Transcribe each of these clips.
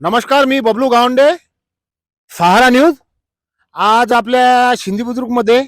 नमस्कार मी बबलू गावंडे. सहारा न्यूज. आज आपल्या Shindi बुद्रुकमध्ये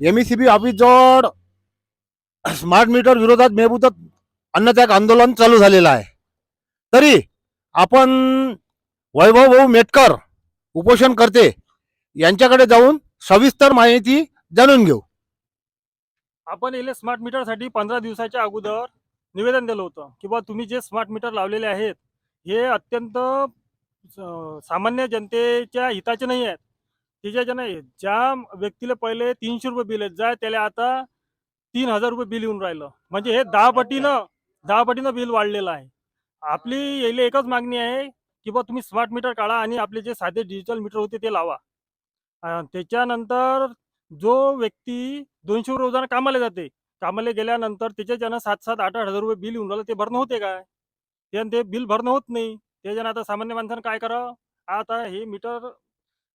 M E C B office जवळ स्मार्ट मीटर विरोधात मेहबूतात अन्नत्याग आंदोलन चालू झालेलं आहे. तरी आपण वैभव भाऊ मेटकर उपोषण करते यांच्याकडे जाऊन सविस्तर माहिती जाणून घेऊ. आपण इले स्मार्ट मीटरसाठी पंधरा दिवसाच्या अगोदर निवेदन दिलं होतं की बा तुम्ही जे स्मार्ट मीटर लावलेले आहेत हे अत्यंत सामान्य जनतेच्या हिताचे नाही आहेत. त्याच्या नाही ज्या व्यक्तीला पहिले तीनशे रुपये बिल आहेत जा त्याला आता तीन हजार रुपये बिल येऊन राहिलं. म्हणजे हे दहा पटीनं दहा पटीनं बिल वाढलेलं आहे. आपली येले एकच मागणी आहे की बा तुम्ही स्मार्ट मीटर काढा आणि आपले जे साधे डिजिटल मीटर होते ते लावा. त्याच्यानंतर जो व्यक्ती दोनशे रुपये रोजानं कामाला जाते कामाला गेल्यानंतर त्याच्या ज्यानं सात सात आठ आठ हजार रुपये बिल येऊन राहिलं ते भरणं होते काय? ते ते बिल भरणं होत नाही. त्याच्यानं आता सामान्य माणसानं काय करावं? आता हे मीटर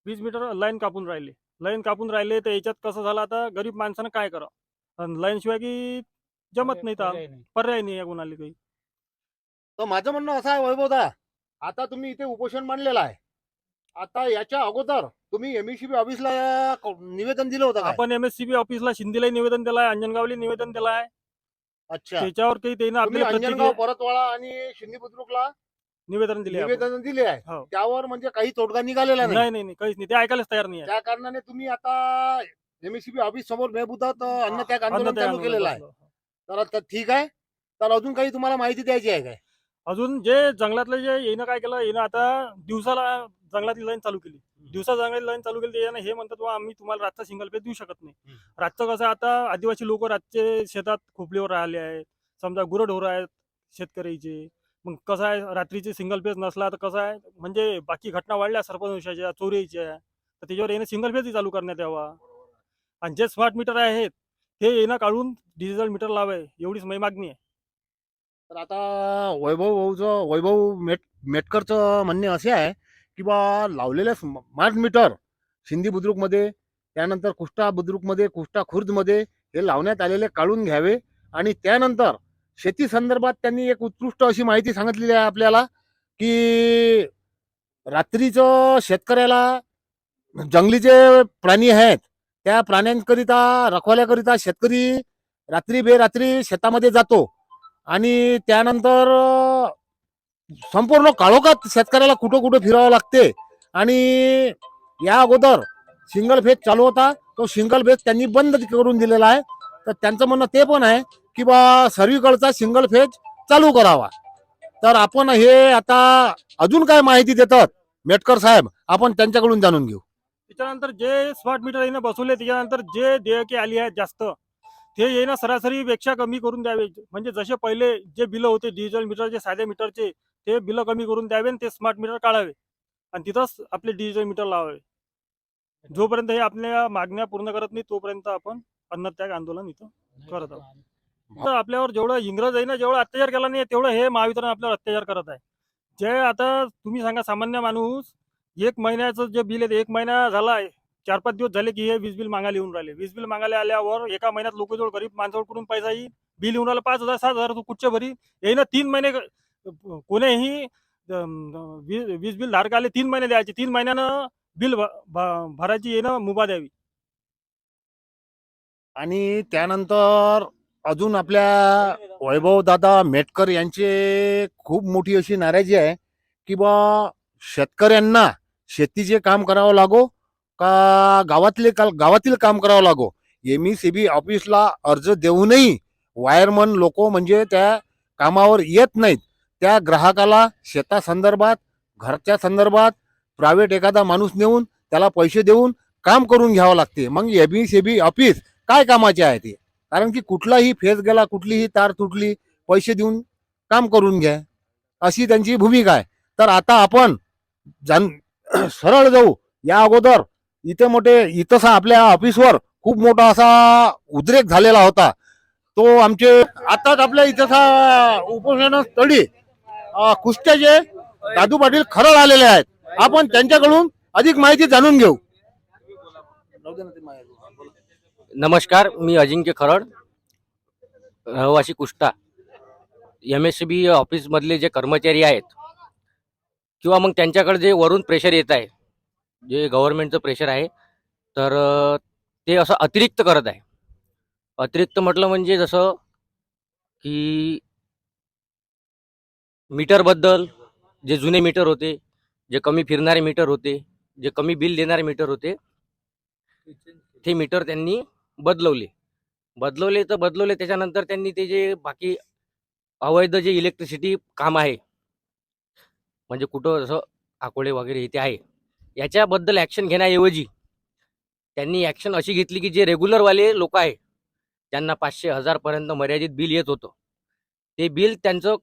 वीज मीटर लाईन कापून राहिले. लाईन कापून राहिले तर याच्यात कसं झालं आता? गरीब माणसानं काय करावं? लाईन शिवाय की जमत नाही तर पर्याय नाही. आहे कोणाला काही. तर माझं म्हणणं असं आहे वैभवदा आता तुम्ही इथे उपोषण मांडलेलं आहे. आता याच्या अगोदर तुम्ही एम बी ऑफिसला निवेदन दिलं होतं का आपण एम एस सी बी ऑफिसला शिंदेला निवेदन दिलं आहे अंजनगावला निवेदन दिलं आहे अच्छा. त्याच्यावर काही त्यानं तुम्ही अंजनगाव प्रतिक्रिया परतवाडा आणि शिंदी बुद्रुकला निवेदन दिले आपण. निवेदन दिले आहे. हो. त्यावर म्हणजे काही तोडगा निघालेला नाही. नाही नाही नाही काहीच नाही. ते ऐकायलाच तयार नाही आहे. त्या कारणाने तुम्ही आता एमएससीबी ऑफिस समोर मेहबूतात अन्नत्याग आंदोलन अन्नत्याग चालू केलेलं आहे. बसलो. तर आता ठीक आहे. तर अजून काही तुम्हाला माहिती द्यायची आहे काय? अजून जे जंगलातलं जे येणं काय केलं येणं आता दिवसाला जंगलातली लाईन चालू केली. दिवसा जंगलातली लाईन चालू केली त्याच्यानं हे म्हणतात बा आम्ही तुम्हाला रातचा सिंगल पे देऊ शकत नाही. रातचं कसं आता आदिवासी लोक रातचे शेतात खोपलीवर राहिले आहेत. समजा गुरढोर आहेत शेतकऱ्याचे. मग कसं आहे रात्रीचे सिंगल पेज नसला तर कसं आहे म्हणजे बाकी घटना वाढल्या सरपंचाच्या चोरीच्या. तर त्याच्यावर येणं सिंगल पेजही चालू करण्यात यावा. आणि जे स्मार्ट मीटर आहेत हे येणं काढून डिजिटल मीटर लावाय. एवढीच माझी मागणी आहे. तर आता वैभव भाऊचं वैभव मेट मेटकरचं म्हणणे असे आहे किंवा लावलेल्या स्मार्ट मीटर सिंधी बुद्रुकमध्ये त्यानंतर कुष्टा बुद्रुकमध्ये कुष्टा खुर्दमध्ये हे लावण्यात आलेले काढून घ्यावे आणि त्यानंतर शेती संदर्भात त्यांनी एक उत्कृष्ट अशी माहिती सांगितलेली आहे आपल्याला की रात्रीचं शेतकऱ्याला जंगली जे प्राणी आहेत त्या प्राण्यांकरिता रखवाल्याकरिता शेतकरी रात्री बेरात्री शेतामध्ये जातो आणि त्यानंतर संपूर्ण काळोखात शेतकऱ्याला कुठं कुठं फिरावं लागते. आणि या अगोदर सिंगल फेज चालू होता. तो सिंगल फेज त्यांनी बंद करून दिलेला आहे. तर त्यांचं म्हणणं ते पण आहे की बा सर्वीकडचा सिंगल फेज चालू करावा. तर आपण हे आता अजून काय माहिती देतात? मेटकर साहेब आपण त्यांच्याकडून जाणून घेऊ. त्याच्यानंतर जे स्मार्ट मीटर येणं बसवले त्याच्यानंतर जे देयके आली आहेत जास्त ते येणं सरासरीपेक्षा कमी करून द्यावे. म्हणजे जसे पहिले जे बिलं होते डिजिटल मीटरचे साधे मीटरचे ते बिलं कमी करून द्यावे आणि ते स्मार्ट मीटर काढावे. आणि तिथंच आपले डिजिटल मीटर लावावे. जोपर्यंत हे आपल्या मागण्या पूर्ण करत नाही तोपर्यंत आपण अन्नत्याग आंदोलन इथं करत आहोत. तर आपल्यावर जेवढं इंग्रज आहे ना जेवढं अत्याचार केला नाही तेवढं हे महावितरण आपल्यावर अत्याचार करत आहे. जे आता तुम्ही सांगा सामान्य माणूस एक महिन्याचं जे बिल आहे एक महिना झाला आहे. चार पाच दिवस झाले की हे वीज बिल मागायला येऊन राहिले. वीज बिल मागायला आल्यावर एका महिन्यात लोकजवळ गरीब माणसाजवळ कुठून पैसा येईल. बिल येऊन राहिलं पाच हजार सात हजार तू कुठच्या भरी? येईना तीन महिने कोणीही वीज बिल धारकाले तीन महिने द्यायचे. तीन महिन्यानं बिल भरायची येणं मुभा द्यावी. आणि त्यानंतर अजून आपल्या वैभव दादा मेटकर यांचे खूप मोठी अशी नाराजी आहे की बा शेतकऱ्यांना शेतीचे काम करावं लागो का गावातले काल गावातील काम करावं लागो? एम ई सी बी ऑफिसला अर्ज देऊनही वायरमन लोक म्हणजे त्या कामावर येत नाहीत. त्या ग्राहकाला शेतासंदर्भात घरच्या संदर्भात प्रायव्हेट एखादा माणूस नेऊन त्याला पैसे देऊन काम करून घ्यावं लागते. मग एबी सेबी सी बी ऑफिस काय कामाचे आहे ते? कारण की कुठलाही फेस गेला कुठलीही तार तुटली पैसे देऊन काम करून घ्या. अशी त्यांची भूमिका आहे. तर आता आपण जाण सरळ जाऊ. या अगोदर इथे मोठे इथंसा आपल्या ऑफिसवर खूप मोठा असा उद्रेक झालेला होता. तो आमचे आताच आपल्या इथंसा उपोषण स्थळी अं, दादू पाटील खरळ आलेले आहेत. आपण त्यांच्याकडून अधिक माहिती जाणून घेऊ. नमस्कार मी अजिंक्य खरड रहिवासी कुष्टा एम एस बी ऑफिसमधले जे कर्मचारी आहेत किंवा मग त्यांच्याकडे जे वरून प्रेशर येत आहे जे गव्हर्नमेंटचं प्रेशर आहे तर ते असं अतिरिक्त करत आहे. अतिरिक्त म्हटलं म्हणजे जसं की मीटरबद्दल जे जुने मीटर होते जे कमी फिरणारे मीटर होते जे कमी बिल देणारे मीटर होते ते मीटर त्यांनी बदलवले. बदलवले तर बदलवले त्याच्यानंतर त्यांनी ते जे बाकी अवैध जे इलेक्ट्रिसिटी काम आहे म्हणजे कुठं जसं आकोळे वगैरे इथे आहे याच्याबद्दल ॲक्शन घेण्याऐवजी त्यांनी ॲक्शन अशी घेतली की जे रेग्युलरवाले लोक आहे त्यांना पाचशे हजारपर्यंत मर्यादित बिल येत होतं. ते बिल त्यांचं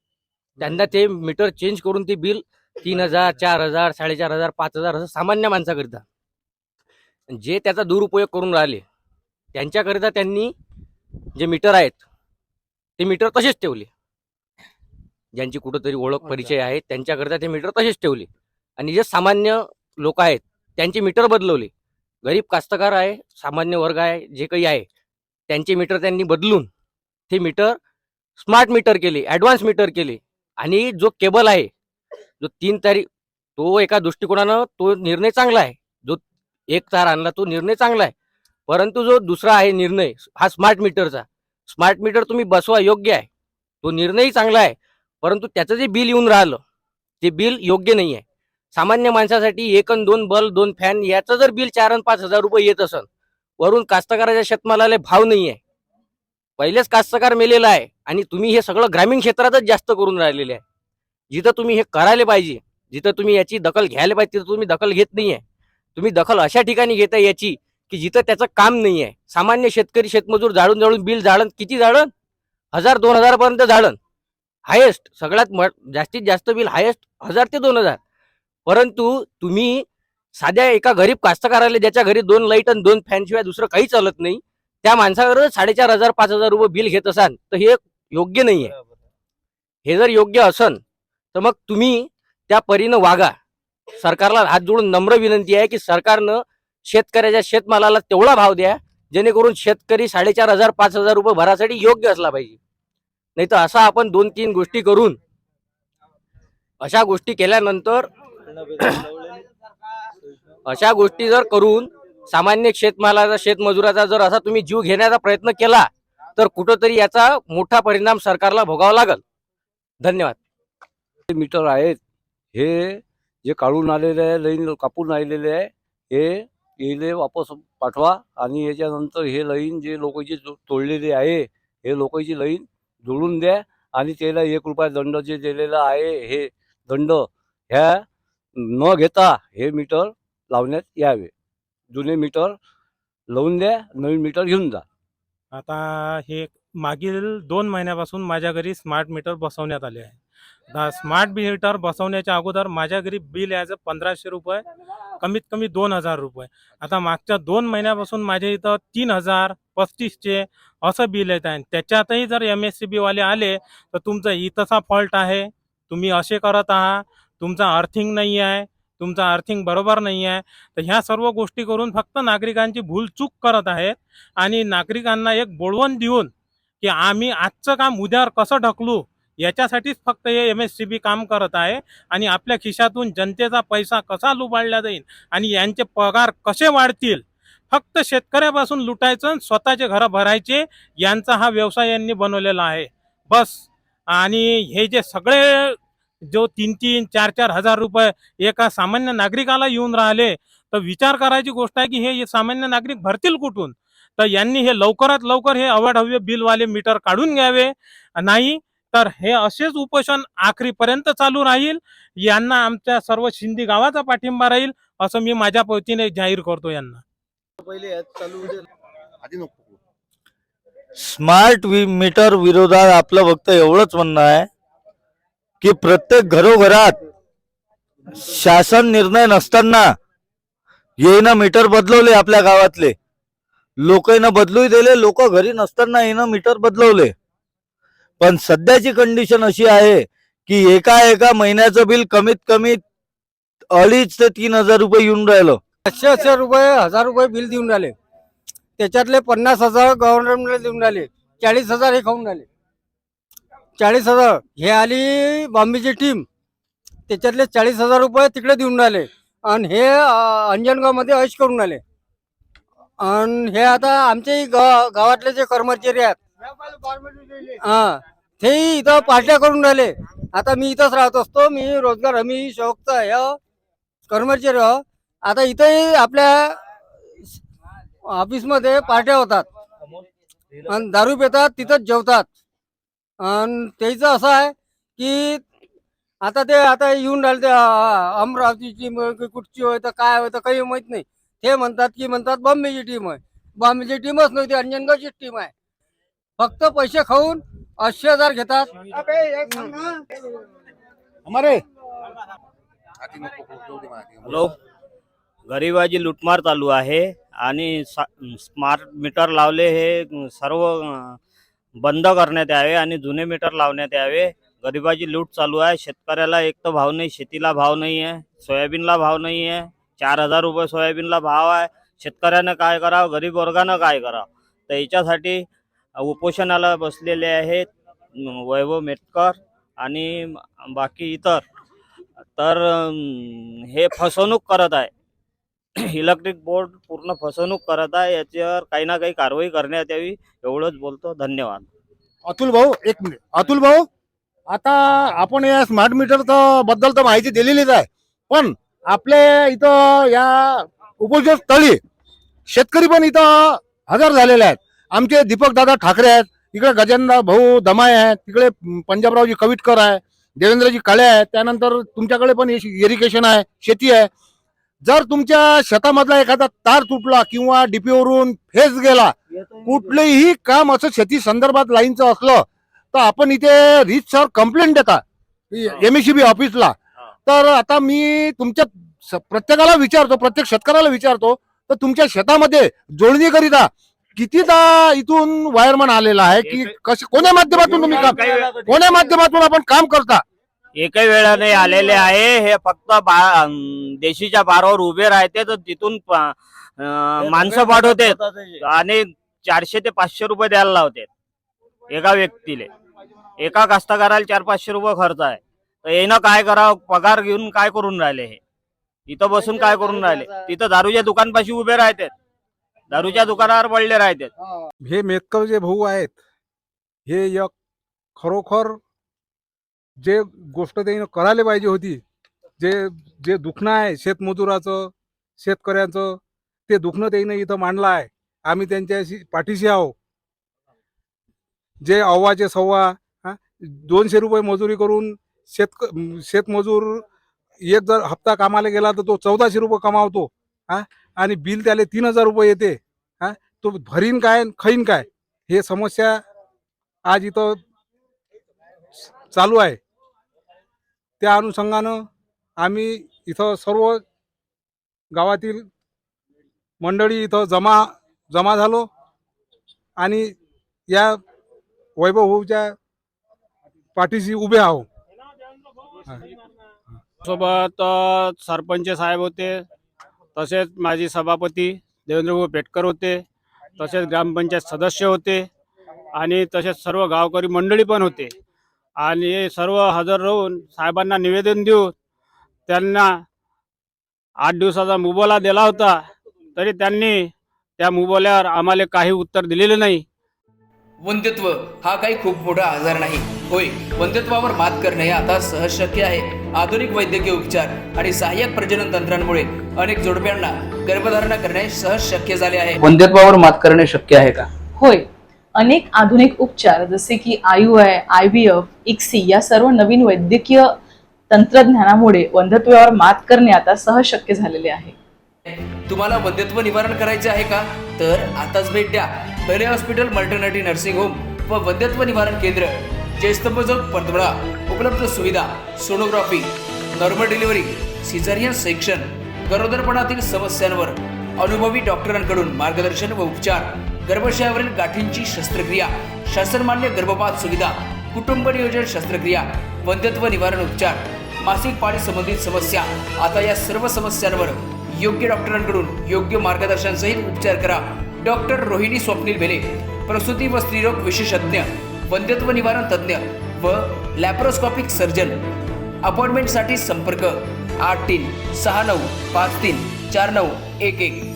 त्यांना ते मीटर चेंज करून ते बिल तीन हजार चार हजार साडेचार हजार पाच हजार असं सामान्य माणसाकरिता. जे त्याचा दुरुपयोग करून राहिले त्यांच्याकरिता त्यांनी जे मीटर आहेत ते मीटर तसेच ठेवले. ज्यांची कुठंतरी ओळख परिचय आहे त्यांच्याकरिता ते मीटर तसेच ठेवले. आणि जे सामान्य लोक आहेत त्यांचे मीटर बदलवले. गरीब कास्तकार आहे सामान्य वर्ग आहे जे काही आहे त्यांचे मीटर त्यांनी बदलून ते मीटर स्मार्ट मीटर केले ॲडव्हान्स मीटर केले. आणि जो केबल आहे जो तीन तारीख तो एका दृष्टिकोनानं तो निर्णय चांगला आहे. जो एक तार आणला तो निर्णय चांगला आहे. परंतु जो दुसरा आहे निर्णय हा स्मार्ट मीटरचा. स्मार्ट मीटर तुम्ही बसवा योग्य आहे. तो निर्णयही चांगला आहे परंतु त्याचं जे बिल येऊन राहिलं ते बिल योग्य नाही आहे सामान्य माणसासाठी एक अन दोन बल्ब दोन फॅन याचं जर बिल चार अन पाच हजार रुपये येत असन वरून कास्तकाराच्या शेतमालाला भाव नाही आहे पहिलेच कास्तकार मेलेला आहे आणि तुम्ही हे सगळं ग्रामीण क्षेत्रातच जास्त करून राहिलेले आहे. जिथं तुम्ही हे करायला पाहिजे जिथं तुम्ही याची दखल घ्यायला पाहिजे तिथं तुम्ही दखल घेत नाही आहे तुम्ही दखल अशा ठिकाणी घेताय याची की जिथं त्याचं काम नाही आहे सामान्य शेतकरी शेतमजूर जाळून जाळून बिल जाळण किती जाळण हजार दोन हजारपर्यंत जाळण हायेस्ट सगळ्यात म जास्तीत जास्त बिल हायेस्ट हजार ते दोन हजार. परंतु तुम्ही साध्या एका गरीब कास्तकाराला ज्याच्या घरी दोन लाइट आणि दोन फॅनशिवाय दुसरं काही चालत नाही त्या माणसावर साडेचार हजार पाच हजार रुपये बिल घेत असाल तर हे योग्य नाही आहे हे जर योग्य असन तर मग तुम्ही त्या परीनं वागा. सरकारला हात जोडून नम्र विनंती आहे की सरकारनं शेतकऱ्याच्या शेतमालाला तेवढा भाव द्या जेणेकरून शेतकरी साडेचार हजार पाच हजार रुपये भरासाठी योग्य असला पाहिजे. नाही तर असा आपण दोन तीन गोष्टी करून अशा गोष्टी केल्यानंतर अशा गोष्टी जर करून सामान्य शेतमालाचा शेतमजुराचा जर असा तुम्ही जीव घेण्याचा प्रयत्न केला तर कुठंतरी याचा मोठा परिणाम सरकारला भोगावा लागल. धन्यवाद. मीटर आहेत. हे जे काढून आलेले आहे लाईन कापून आलेले आहे हे येले वापस पाठवा आणि याच्यानंतर हे लाईन जे लोकांची जो- तोडलेली आहे हे लोकांची लाईन जोडून द्या आणि त्याला एक रुपया दंड जे दिलेला आहे हे दंड ह्या न घेता हे मीटर लावण्यात यावे. जुने मीटर लावून द्या नवीन मीटर घेऊन जा. आता हे मागील दोन महिन्यापासून माझ्या घरी स्मार्ट मीटर बसवण्यात आले आहे. स्मार्ट मीटर बसवण्याच्या अगोदर माझ्या घरी बिल यायचं पंधराशे रुपये कमीत कमी दोन हजार रुपये. आता मागच्या दोन महिन्यापासून माझ्या इथं तीन हजार पस्तीसचे असं बिल येत आहे. त्याच्यातही जर एम एस सी बीवाले आले तर तुमचा इथंचा फॉल्ट आहे. तुम्ही असे करत आहात. तुमचा अर्थिंग नाही आहे. तुमचा अर्थिंग बरोबर नाही आहे तर ह्या सर्व गोष्टी करून फक्त नागरिकांची भूल चूक करत आहेत आणि नागरिकांना एक बोळवण देऊन की आम्ही आजचं काम उद्यावर कसं ढकलू याच्यासाठीच फक्त हे एम एस सी बी काम करत आहे आणि आपल्या खिशातून जनतेचा पैसा कसा लुबाडला जाईल आणि यांचे पगार कसे वाढतील? फक्त शेतकऱ्यापासून लुटायचं आणि स्वतःचे घरं भरायचे यांचा हा व्यवसाय यांनी बनवलेला आहे. बस. आणि हे जे सगळे जो तीन तीन चार चार हजार रुपये एका सामान्य नागरिकाला येऊन राहिले तर विचार करायची गोष्ट आहे की हे सामान्य नागरिक भरतील कुठून? तर यांनी हे लवकरात लवकर हे अवाढव्य बिलवाले मीटर काढून घ्यावे. नाही तर हे असेच उपोषण आखरीपर्यंत चालू राहील. यांना आमच्या सर्व शिंदी गावाचा पाठिंबा राहील असं मी माझ्या वतीने जाहीर करतो यांना. आधी नको. पकडू. स्मार्ट वि- मीटर विरोधात आपलं फक्त एवढंच म्हणणं आहे की प्रत्येक घरोघरात शासन निर्णय नसताना येईनं मीटर बदलवले आपल्या गावातले. लोकांना बदलू दिले लोक घरी नसताना येणं मीटर बदलवले. पण सध्याची कंडिशन अशी आहे की एका एका महिन्याचं बिल कमीत कमी अडीच ते तीन हजार रुपये येऊन राहिलं. पाचशे अशे रुपये हजार रुपये बिल देऊन राहिले. त्याच्यातले पन्नास हजार गव्हर्नमेंटला देऊन राहिले. चाळीस हजार हे खाऊन राहिले. चाळीस हजार. हे आली बॉम्बेची टीम त्याच्यातले चाळीस हजार रुपये तिकडे देऊन राहिले. आणि हे अंजनगावमध्ये ऐश करून राहिले आणि हे आता आमचे गाव गावातले जे कर्मचारी आहेत हा तेही इथं पार्ट्या करून राहिले. आता मी इथंच राहत असतो. मी रोजगार हमी शौकचा आहे हो. कर्मचारी हो. आता इथंही आपल्या ऑफिसमध्ये पार्ट्या होतात. आणि दारू पितात तिथंच जेवतात. आणि त्याचं असं आहे की आता ते आता येऊन राहिले ते अमरावतीची कुठची होय तर काय होय तर काही माहीत नाही. ते म्हणतात की म्हणतात बॉम्बेची टीम आहे. बॉम्बेची टीमच नव्हती अंजनगावची टीम आहे. फक्त पैसे खाऊन ऐंशी हजार घेतात. हमारे हॅलो. गरिबाची लुटमार चालू आहे आणि स्मार्ट मीटर लावले हे सर्व बंद करण्यात यावे आणि जुने मीटर लावण्यात यावे. गरिबाची लूट चालू आहे. शेतकऱ्याला एक तर भाव नाही शेतीला भाव नाही आहे. सोयाबीनला भाव नाही आहे. चार हजार रुपये सोयाबीनला भाव आहे. शेतकऱ्यानं काय करावं? गरीब वर्गानं काय करावं? तर याच्यासाठी उपोषणाला बसलेले आहेत वैभव मेटकर आणि बाकी इतर. तर हे फसवणूक करत आहे. इलेक्ट्रिक बोर्ड पूर्ण फसवणूक करत आहे याच्यावर काही ना काही कारवाई करण्यात यावी एवढंच बोलतो. धन्यवाद. अतुल भाऊ एक मिनिट. अतुल भाऊ आता आपण या स्मार्ट मीटरबद्दल तर माहिती दिलेलीच आहे. पण आपल्या इथं या उपोषण स्थळी शेतकरी पण इथं हजर झालेले आहेत. आमचे दीपक दादा ठाकरे आहेत. इकडे गजेंद्र भाऊ दमाय आहेत. तिकडे पंजाबरावजी कविटकर आहे. देवेंद्रजी काळे आहेत. त्यानंतर तुमच्याकडे पण इरिगेशन आहे. शेती आहे. जर तुमच्या शेतामधला एखादा तार तुटला किंवा DP वरून फेस गेला कुठलेही काम असं शेती संदर्भात लाईनचं असलं तर आपण इथे रिच सर कंप्लेंट देता एमएससीबी ऑफिसला. तर आता मी तुमच्या प्रत्येकाला विचारतो प्रत्येक शेतकऱ्याला विचारतो तर तुमच्या शेतामध्ये जोडणीकरिता कितीदा इथून वायरमन आलेला आहे की कश कोण्या माध्यमातून तुम्ही काम कोण्या माध्यमातून आपण काम करता? एकही वेळा नाही आलेले आहे. हे फक्त बा देशीच्या बारावर उभे राहते तर तिथून माणसं पाठवते आणि चारशे ते पाचशे रुपये द्यायला लावते एका व्यक्तीले. एका कास्तकाराला चार पाचशे रुपये खर्च आहे. तर येणं काय करावं? पगार घेऊन काय करून राहिले हे? इथं बसून काय करून राहिले? तिथं दारूच्या दुकानपाशी उभे राहतात. दारूच्या दुकानावर पडले राहतात. हे मेतकर जे भाऊ आहेत. हे एक खरोखर जे गोष्ट त्यानं करायला पाहिजे होती जे जे दुखणं आहे शेतमजुराचं शेतकऱ्यांचं ते दुखणं त्यानं इथं मांडलं आहे. आम्ही त्यांच्याशी पाठीशी आहो जे अव्वाचे सव्वा हा दोनशे रुपये मजुरी करून शेतक शेतमजूर एक जर हप्ता कामाला गेला तर तो चौदाशे रुपये कमावतो हा आणि बिल त्याला तीन हजार रुपये येते हा तो भरीन काय खाईन काय हे समस्या आज इथं चालू आहे. त्या अनुषंगानं आम्ही इथं सर्व गावातील मंडळी इथं जमा जमा झालो आणि या वैभव पाठीशी उभे आहो सोबत सरपंच साहेब होते तसेच माजी सभापती देवेंद्रभाऊ पेटकर होते तसेच ग्रामपंचायत सदस्य होते आणि तसेच सर्व गावकरी मंडळी पण होते. आणि हे सर्व हजर राहून साहेबांना निवेदन देऊन त्यांना आठ दिवसाचा मुबोला दिला होता. तरी त्यांनी त्या मुबोल्यावर आम्हाला काही उत्तर दिलेलं नाही. वंध्यत्व हा काही खूप मोठा आजार नाही. होय वंध्यत्वावर मात करणे हे आता सहज शक्य आहे. आधुनिक वैद्यकीय उपचार आणि सहाय्यक प्रजनन तंत्रांमुळे अनेक जोडप्यांना गर्भधारणा करणे सहज शक्य झाले आहे. वंध्यत्वावर मात करणे शक्य आहे का? होय अनेक आधुनिक उपचार जसे की आयु I I V F ICSI या सर्व नवीन वैद्यकीय तंत्रज्ञानामुळे वंधत्वावर मात करणे आता सहज शक्य झालेले आहे. तुम्हाला वंध्यत्व निवारण करायचे आहे का? तर आताच भेट द्या. पहिले हॉस्पिटल मल्टरनेटी नर्सिंग होम व वंध्यत्व निवारण केंद्र. जयस्तंभ पंधरा उपलब्ध सुविधा sonography normal delivery caesarean section गरोदरपणातील समस्यांवर अनुभवी डॉक्टरांकडून मार्गदर्शन व उपचार. गर्भाशयावरील गाठींची शस्त्रक्रिया शासनमान्य गर्भपात सुविधा कुटुंब नियोजन शस्त्रक्रिया वंध्यत्व निवारण उपचार मासिक पाळी संबंधित समस्या आता या सर्व समस्यांवर योग्य डॉक्टरांकडून योग्य मार्गदर्शनसहित उपचार करा. डॉक्टर रोहिणी स्वप्नील भेले प्रसूती व स्त्रीरोग विशेषज्ञ वंध्यत्व निवारण तज्ज्ञ व लॅप्रोस्कॉपिक सर्जन. अपॉइंटमेंटसाठी संपर्क आठ तीन सहा नऊ पाच तीन चार नऊ एक एक.